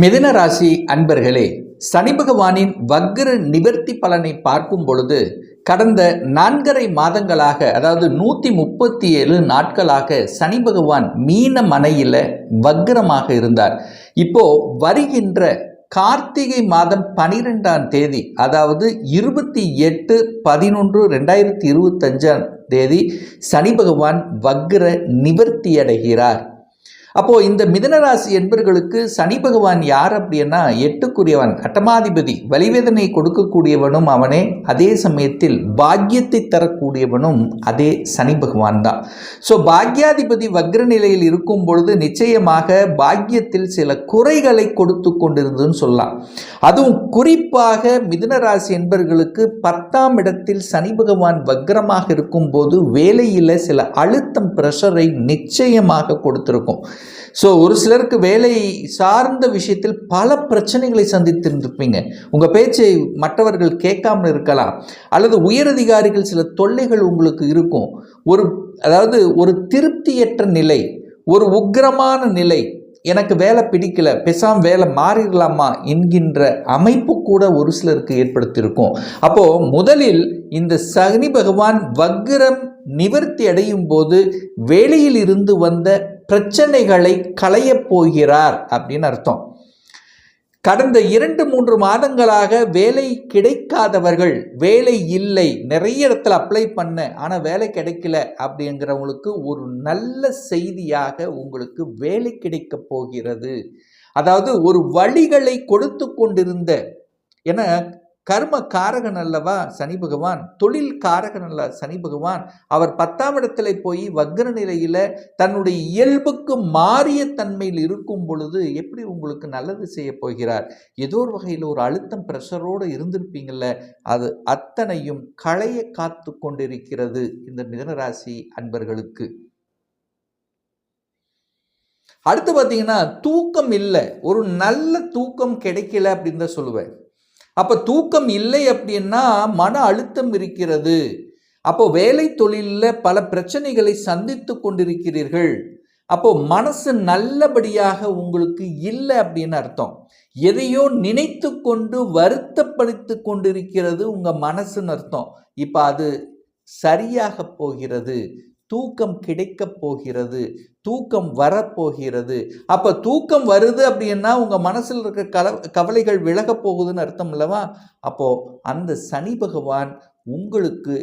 மிதுன ராசி அன்பர்களே சனி பகவானின் வக்ர நிவர்த்தி பலனை பார்க்கும் பொழுது கடந்த நான்கரை மாதங்களாக அதாவது நூற்றி முப்பத்தி ஏழு நாட்களாக சனி பகவான் மீன மனையில் வக்ரமாக இருந்தார். இப்போ வருகின்ற கார்த்திகை மாதம் பனிரெண்டாம் தேதி அதாவது இருபத்தி எட்டு பதினொன்று ரெண்டாயிரத்தி இருபத்தஞ்சாம் தேதி சனி பகவான் வக்ர நிவர்த்தி அடைகிறார். அப்போது இந்த மிதனராசி என்பர்களுக்கு சனி பகவான் யார் அப்படின்னா எட்டுக்குரியவன் அட்டமாதிபதி வலிவேதனை கொடுக்கக்கூடியவனும் அவனே. அதே சமயத்தில் பாக்கியத்தை தரக்கூடியவனும் அதே சனி பகவான் தான். ஸோ பாக்யாதிபதி வக்ர நிலையில் இருக்கும் பொழுது நிச்சயமாக பாக்கியத்தில் சில குறைகளை கொடுத்து கொண்டிருந்ததுன்னு சொல்லலாம். அதுவும் குறிப்பாக மிதுனராசி என்பர்களுக்கு பத்தாம் இடத்தில் சனி பகவான் வக்ரமாக இருக்கும்போது வேலையில் சில அழுத்தம் ப்ரெஷரை நிச்சயமாக கொடுத்துருக்கும். ஸோ ஒரு சிலருக்கு வேலை சார்ந்த விஷயத்தில் பல பிரச்சனைகளை சந்தித்திருந்திருப்பீங்க. உங்கள் பேச்சை மற்றவர்கள் கேட்காமல் இருக்கலாம். அல்லது உயரதிகாரிகள் சில தொல்லைகள் உங்களுக்கு இருக்கும். ஒரு அதாவது ஒரு திருப்தியற்ற நிலை ஒரு உக்கிரமான நிலை எனக்கு வேலை பிடிக்கல பெசாம் வேலை மாறிடலாமா என்கின்ற அமைப்பு கூட ஒரு சிலருக்கு ஏற்படுத்தியிருக்கும். அப்போ முதலில் இந்த சனி பகவான் வக்ரம் நிவர்த்தி அடையும் போது வேலையில் இருந்து வந்த பிரச்சனைகளை களையப் போகிறார் அப்படின்னு அர்த்தம். கடந்த இரண்டு மூன்று மாதங்களாக வேலை கிடைக்காதவர்கள் வேலை இல்லை நிறைய இடத்துல அப்ளை பண்ண ஆனால் வேலை கிடைக்கல அப்படிங்கிறவங்களுக்கு ஒரு நல்ல செய்தியாக உங்களுக்கு வேலை கிடைக்க போகிறது. அதாவது ஒரு வழிகளை கொடுத்து கொண்டிருந்த ஏன்னா கர்ம காரகன் அல்லவா சனி பகவான்? தொழில் காரகன் அல்ல சனி பகவான். அவர் பத்தாம் இடத்துல போய் வக்ர நிலையில் தன்னுடைய இயல்புக்கு மாறிய தன்மையில் இருக்கும் பொழுது எப்படி உங்களுக்கு நல்லது செய்ய போகிறார்? ஏதோ ஒரு வகையில் ஒரு அழுத்தம் ப்ரெஷரோடு இருந்திருப்பீங்கள்ல அது அத்தனையும் களைய காத்து கொண்டிருக்கிறது இந்த மிதனராசி அன்பர்களுக்கு. அடுத்து பார்த்தீங்கன்னா தூக்கம் இல்லை. ஒரு நல்ல தூக்கம் கிடைக்கல அப்படின்னு தான் சொல்லுவேன். அப்போ தூக்கம் இல்லை அப்படின்னா மன அழுத்தம் இருக்கிறது. அப்போ வேலை தொழிலில் பல பிரச்சனைகளை சந்தித்து கொண்டிருக்கிறீர்கள். அப்போ மனசு நல்லபடியாக உங்களுக்கு இல்லை அப்படின்னு அர்த்தம். எதையோ நினைத்து கொண்டு வருத்தப்படுத்தி கொண்டிருக்கிறது உங்கள் மனசுன்னு அர்த்தம். இப்போ அது சரியாக போகிறது. தூக்கம் கிடைக்கப் போகிறது தூக்கம் வரப்போகிறது அப்போ தூக்கம் வருது அப்படின்னா உங்கள் மனசில் இருக்க கல கவலைகள் விலகப் போகுதுன்னு அர்த்தம் இல்லவா? அப்போது அந்த சனி பகவான் உங்களுக்கு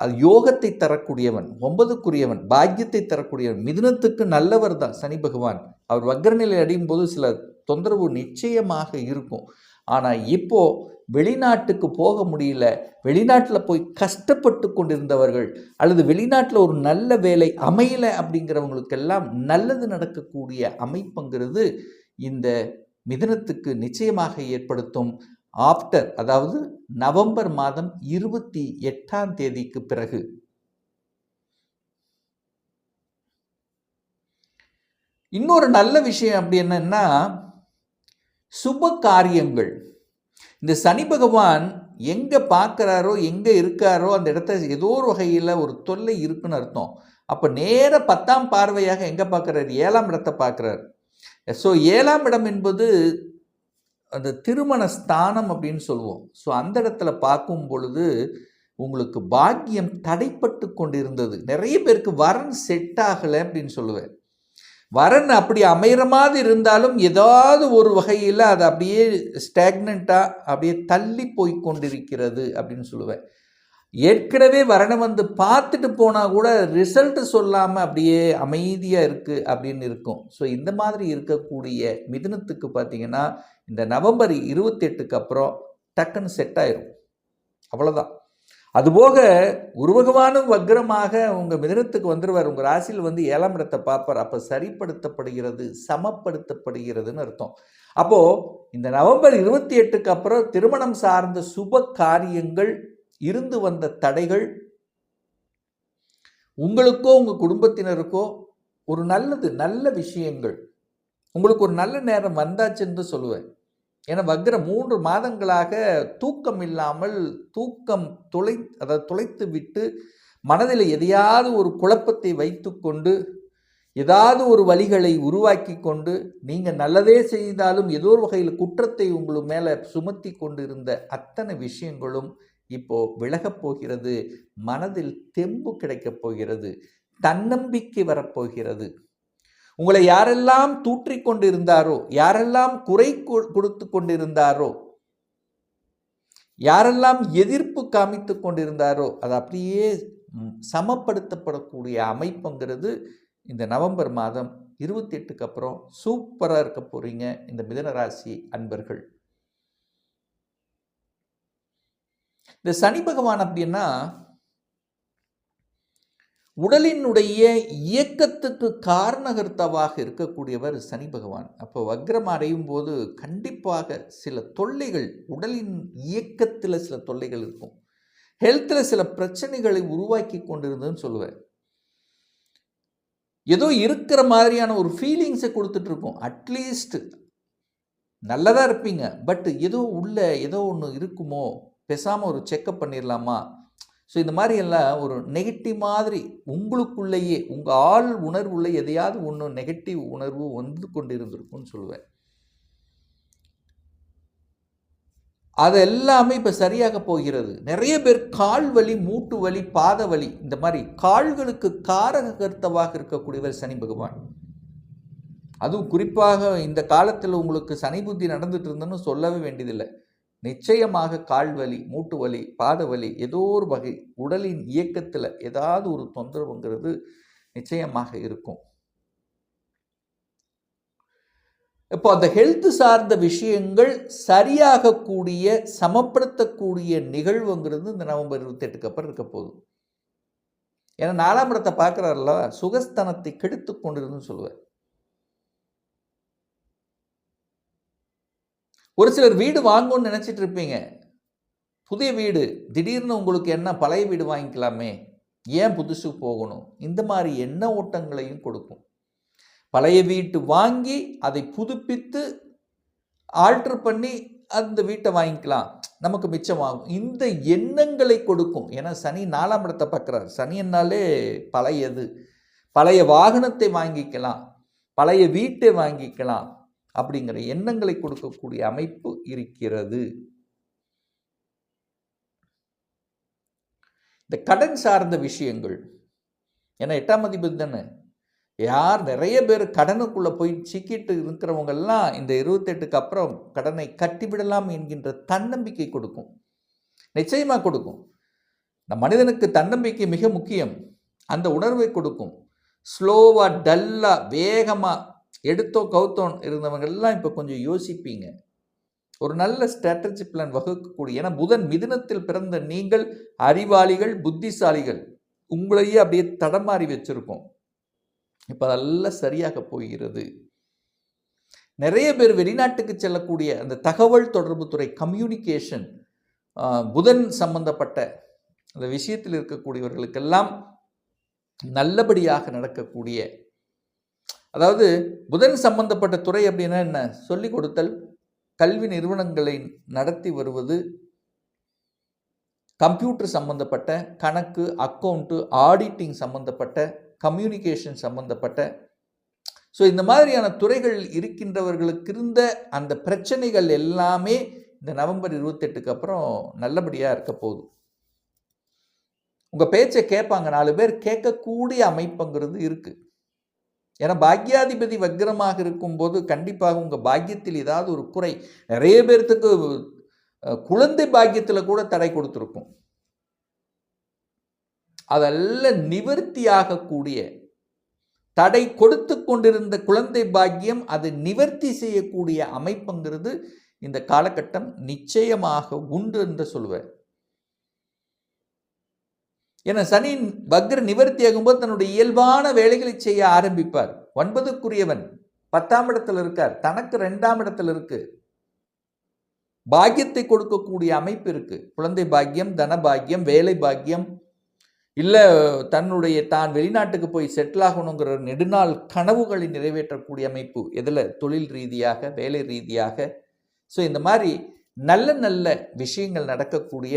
அது யோகத்தை தரக்கூடியவன் ஒன்பதுக்குரியவன் பாக்கியத்தை தரக்கூடியவன் மிதுனத்துக்கு நல்லவர் தான் சனி பகவான். அவர் வக்ரநிலை அடையும் போது சில தொந்தரவு நிச்சயமாக இருக்கும். ஆனால் இப்போது வெளிநாட்டுக்கு போக முடியல. வெளிநாட்டில் போய் கஷ்டப்பட்டு கொண்டிருந்தவர்கள் அல்லது வெளிநாட்டில் ஒரு நல்ல வேலை அமையலை அப்படிங்கிறவங்களுக்கெல்லாம் நல்லது நடக்கக்கூடிய அமைப்புங்கிறது இந்த மிதனத்துக்கு நிச்சயமாக ஏற்படுத்தும். ஆஃப்டர் அதாவது நவம்பர் மாதம் இருபத்தி எட்டாம் தேதிக்கு பிறகு. இன்னொரு நல்ல விஷயம் அப்படி என்னன்னா சுப காரியங்கள். இந்த சனி பகவான் எங்கே பார்க்குறாரோ எங்கே இருக்காரோ அந்த இடத்த ஏதோ ஒரு வகையில் ஒரு தொல்லை இருக்குன்னு அர்த்தம். அப்போ நேர பத்தாம் பார்வையாக எங்கே பார்க்குறாரு? ஏழாம் இடத்தை பார்க்குறாரு. ஸோ ஏழாம் இடம் என்பது அந்த திருமண ஸ்தானம் அப்படின்னு சொல்லுவோம் ஸோ அந்த இடத்துல பார்க்கும் பொழுது உங்களுக்கு பாக்கியம் தடைப்பட்டு கொண்டிருந்தது. நிறைய பேருக்கு வரன் செட் ஆகலை அப்படின்னு சொல்லுவேன். வரன் அப்படி அமைகிற மாதிரி இருந்தாலும் ஏதாவது ஒரு வகையில் அது அப்படியே ஸ்டாக்னண்ட்டாக அப்படியே தள்ளி போய் கொண்டிருக்கிறது அப்படின்னு சொல்லுவேன். ஏற்கனவே வரனை வந்து பார்த்துட்டு போனால் கூட ரிசல்ட் சொல்லாமல் அப்படியே அமைதியாக இருக்குது அப்படின்னு இருக்கும். ஸோ இந்த மாதிரி இருக்கக்கூடிய மிதுனத்துக்கு பார்த்தீங்கன்னா இந்த நவம்பர் இருபத்தெட்டுக்கு அப்புறம் டக்குன்னு செட் ஆயிரும். அவ்வளோதான் அதுபோக குருபகவானும் வக்ரமாக உங்கள் மிதனத்துக்கு வந்துடுவார் உங்கள் ராசியில் வந்து ஏழாம் இடத்தை பார்ப்பார். அப்போ சரிப்படுத்தப்படுகிறது சமப்படுத்தப்படுகிறதுன்னு அர்த்தம். அப்போது இந்த நவம்பர் இருபத்தி எட்டுக்கு அப்புறம் திருமணம் சார்ந்த சுப காரியங்கள் இருந்து வந்த தடைகள் உங்களுக்கோ உங்கள் குடும்பத்தினருக்கோ ஒரு நல்லது நல்ல விஷயங்கள். உங்களுக்கு ஒரு நல்ல நேரம் வந்தாச்சுன்னு சொல்லுவேன். ஏன்னா வக்ர மூன்று மாதங்களாக தூக்கம் இல்லாமல் தூக்கம் துளை அதை துளைத்து விட்டு மனதில் எதையாவது ஒரு குழப்பத்தை வைத்துக்கொண்டு ஏதாவது ஒரு வழிகளை உருவாக்கி கொண்டு நீங்கள் நல்லதே செய்தாலும் ஏதோ ஒரு வகையில் குற்றத்தை உங்களுக்கு மேலே சுமத்தி கொண்டு இருந்த அத்தனை விஷயங்களும் இப்போ விலகப் போகிறது. மனதில் தெம்பு கிடைக்கப் போகிறது. தன்னம்பிக்கை வரப்போகிறது உங்களை யாரெல்லாம் தூற்றி கொண்டிருந்தாரோ யாரெல்லாம் குறை கொடுத்து கொண்டிருந்தாரோ யாரெல்லாம் எதிர்ப்பு காமித்து கொண்டிருந்தாரோ அது அப்படியே சமப்படுத்தப்படக்கூடிய அமைப்புங்கிறது இந்த நவம்பர் மாதம் இருபத்தி எட்டுக்கு அப்புறம் சூப்பராக இருக்க போகிறீங்க இந்த மிதனராசி அன்பர்கள். இந்த சனி பகவான் அப்படின்னா உடலினுடைய இயக்கத்துக்கு காரணகர்த்தாவாக இருக்கக்கூடியவர் சனி பகவான். அப்போ வக்ரம் அடையும் போது கண்டிப்பாக சில தொல்லைகள் உடலின் இயக்கத்தில் சில தொல்லைகள் இருக்கும். ஹெல்த்தில் சில பிரச்சனைகளை உருவாக்கி கொண்டிருந்ததுன்னு சொல்லுவேன் ஏதோ இருக்கிற மாதிரியான ஒரு ஃபீலிங்ஸை கொடுத்துட்ருக்கோம் அட்லீஸ்ட் நல்லதாக இருப்பீங்க. பட் ஏதோ உள்ள ஏதோ ஒன்று இருக்குமோ? பேசாமல் ஒரு செக்கப் பண்ணிடலாமா ஸோ இந்த மாதிரி எல்லாம் ஒரு நெகட்டிவ் மாதிரி உங்களுக்குள்ளேயே உங்கள் ஆள் உணர்வுள்ள எதையாவது ஒன்று நெகட்டிவ் உணர்வு வந்து கொண்டு இருந்திருக்கும்னு சொல்லுவேன். அது எல்லாமே இப்போ சரியாக போகிறது. நிறைய பேர் கால் வலி மூட்டு வலி பாத வலி இந்த மாதிரி கால்களுக்கு காரக கருத்தவாக இருக்கக்கூடியவர் சனி பகவான். அதுவும் குறிப்பாக இந்த காலத்தில் உங்களுக்கு சனி புத்தி நடந்துட்டு இருந்தேன்னு சொல்லவே வேண்டியதில்லை. நிச்சயமாக கால் வலி மூட்டு வலி பாத வலி ஏதோ ஒரு வகை உடலின் இயக்கத்தில் ஏதாவது ஒரு தொந்தரவுங்கிறது நிச்சயமாக இருக்கும். இப்போ அந்த ஹெல்த் சார்ந்த விஷயங்கள் சரியாகக்கூடிய சமப்படுத்தக்கூடிய நிகழ்வுங்கிறது இந்த நவம்பர் இருபத்தி எட்டுக்கு அப்புறம் இருக்க போதும் ஏன்னா நாலாம் இடத்தை பார்க்குறாருல சுகஸ்தனத்தை கெடுத்து கொண்டிருந்துன்னு சொல்லுவேன் ஒரு சிலர் வீடு வாங்கணும்னு நினச்சிட்டு இருப்பீங்க. புதிய வீடு திடீர்னு உங்களுக்கு என்ன பழைய வீடு வாங்கிக்கலாமே? ஏன் புதுசு போகணும்? இந்த மாதிரி எண்ண ஓட்டங்களையும் கொடுக்கும். பழைய வீட்டு வாங்கி அதை புதுப்பித்து ஆல்ட்ரு பண்ணி அந்த வீட்டை வாங்கிக்கலாம். நமக்கு மிச்சமாகும். இந்த எண்ணங்களை கொடுக்கும். ஏன்னா சனி நாலாம் இடத்தை பார்க்குறாரு. சனி என்னாலே பழையது. பழைய வாகனத்தை வாங்கிக்கலாம். பழைய வீட்டை வாங்கிக்கலாம். அப்படிங்கிற எண்ணங்களை கொடுக்கக்கூடிய அமைப்பு இருக்கிறது. இந்த கடன் சார்ந்த விஷயங்கள். ஏன்னா எட்டாம் அதிபதி தானே? யார் நிறைய பேர் கடனுக்குள்ளே போய் சிக்கிட்டு இருக்கிறவங்கெல்லாம் இந்த இருபத்தெட்டுக்கு அப்புறம் கடனை கட்டிவிடலாம் என்கின்ற தன்னம்பிக்கை கொடுக்கும். நிச்சயமாக கொடுக்கும். இந்த மனிதனுக்கு தன்னம்பிக்கை மிக முக்கியம். அந்த உணர்வை கொடுக்கும். ஸ்லோவாக டல்லாக வேகமாக எடுத்தோ கவுத்தோ இருந்தவங்கெல்லாம் இப்போ கொஞ்சம் யோசிப்பீங்க. ஒரு நல்ல ஸ்ட்ராட்டஜி பிளான் வகுக்கக்கூடிய ஏன்னா புதன் மிதினத்தில் பிறந்த நீங்கள் அறிவாளிகள் புத்திசாலிகள். உங்களையே அப்படியே தடமாறி வச்சுருக்கோம். இப்போ அதெல்லாம் சரியாக போகிறது. நிறைய பேர் வெளிநாட்டுக்கு செல்லக்கூடிய அந்த தகவல் தொடர்பு துறை கம்யூனிகேஷன் புதன் சம்பந்தப்பட்ட அந்த விஷயத்தில் இருக்கக்கூடியவர்களுக்கெல்லாம் நல்லபடியாக நடக்கக்கூடிய அதாவது புதன் சம்பந்தப்பட்ட துறை அப்படின்னா என்ன? சொல்லிக் கொடுத்தல் கல்வி நிறுவனங்களை நடத்தி வருவது கம்ப்யூட்டர் சம்பந்தப்பட்ட கணக்கு அக்கௌண்ட்டு ஆடிட்டிங் சம்பந்தப்பட்ட கம்யூனிகேஷன் சம்பந்தப்பட்ட. ஸோ இந்த மாதிரியான துறைகள் இருக்கின்றவர்களுக்கு இருந்த அந்த பிரச்சனைகள் எல்லாமே இந்த நவம்பர் இருபத்தெட்டுக்கு அப்புறம் நல்லபடியாக இருக்க போகுது. உங்கள் பேச்சை கேட்பாங்க நாலு பேர் கேட்கக்கூடிய அமைப்புங்கிறது இருக்குது ஏன்னா பாக்யாதிபதி வக்ரமாக இருக்கும்போது கண்டிப்பாக உங்கள் பாக்கியத்தில் ஏதாவது ஒரு குறை. நிறைய பேர்த்துக்கு குழந்தை பாக்கியத்தில் கூட தடை கொடுத்துருக்கும். அதெல்லாம் நிவர்த்தியாகக்கூடிய தடை கொடுத்து கொண்டிருந்த குழந்தை பாக்கியம் அது நிவர்த்தி செய்யக்கூடிய அமைப்புங்கிறது இந்த காலகட்டம் நிச்சயமாக உண்டு என்று சொல்லுவேன். ஏன்னா சனி பக்ர நிவர்த்தி ஆகும்போது தன்னுடைய இயல்பான வேலைகளை செய்ய ஆரம்பிப்பார். ஒன்பதுக்குரியவன் பத்தாம் இடத்துல இருக்கார். தனக்கு ரெண்டாம் இடத்துல இருக்கு. பாக்கியத்தை கொடுக்கக்கூடிய அமைப்பு இருக்கு. குழந்தை பாக்கியம் தன பாக்கியம் வேலை பாக்கியம். இல்லை தன்னுடைய தான் வெளிநாட்டுக்கு போய் செட்டில் ஆகணுங்கிற நெடுநாள் கனவுகளை நிறைவேற்றக்கூடிய அமைப்பு. எதில்? தொழில் ரீதியாக வேலை ரீதியாக. ஸோ இந்த மாதிரி நல்ல நல்ல விஷயங்கள் நடக்கக்கூடிய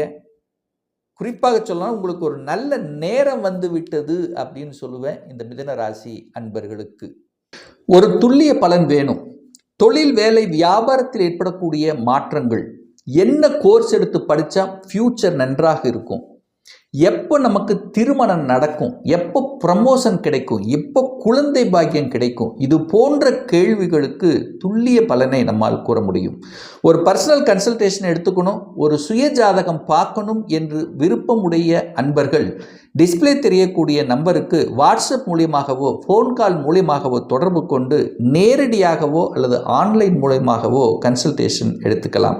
குறிப்பாக சொல்லலாம் உங்களுக்கு ஒரு நல்ல நேரம் வந்து விட்டது அப்படின்னு சொல்லுவேன் இந்த மிதன ராசி அன்பர்களுக்கு. ஒரு துல்லிய பலன் வேணும். தொழில் வேலை வியாபாரத்தில் ஏற்படக்கூடிய மாற்றங்கள். என்ன கோர்ஸ் எடுத்து படித்தா ஃப்யூச்சர் நன்றாக இருக்கும்? எப்போ நமக்கு திருமணம் நடக்கும் எப்போ ப்ரமோஷன் கிடைக்கும் எப்போ குழந்தை பாக்கியம் கிடைக்கும் இது போன்ற கேள்விகளுக்கு துல்லிய பலனை நம்மால் கூற முடியும். ஒரு பர்சனல் கன்சல்டேஷன் எடுத்துக்கணும் ஒரு சுய ஜாதகம் பார்க்கணும் என்று விருப்பமுடைய அன்பர்கள் டிஸ்ப்ளே தெரியக்கூடிய நம்பருக்கு வாட்ஸ்அப் மூலியமாகவோ ஃபோன் கால் மூலியமாகவோ தொடர்பு கொண்டு நேரடியாகவோ அல்லது ஆன்லைன் மூலியமாகவோ கன்சல்டேஷன் எடுத்துக்கலாம்.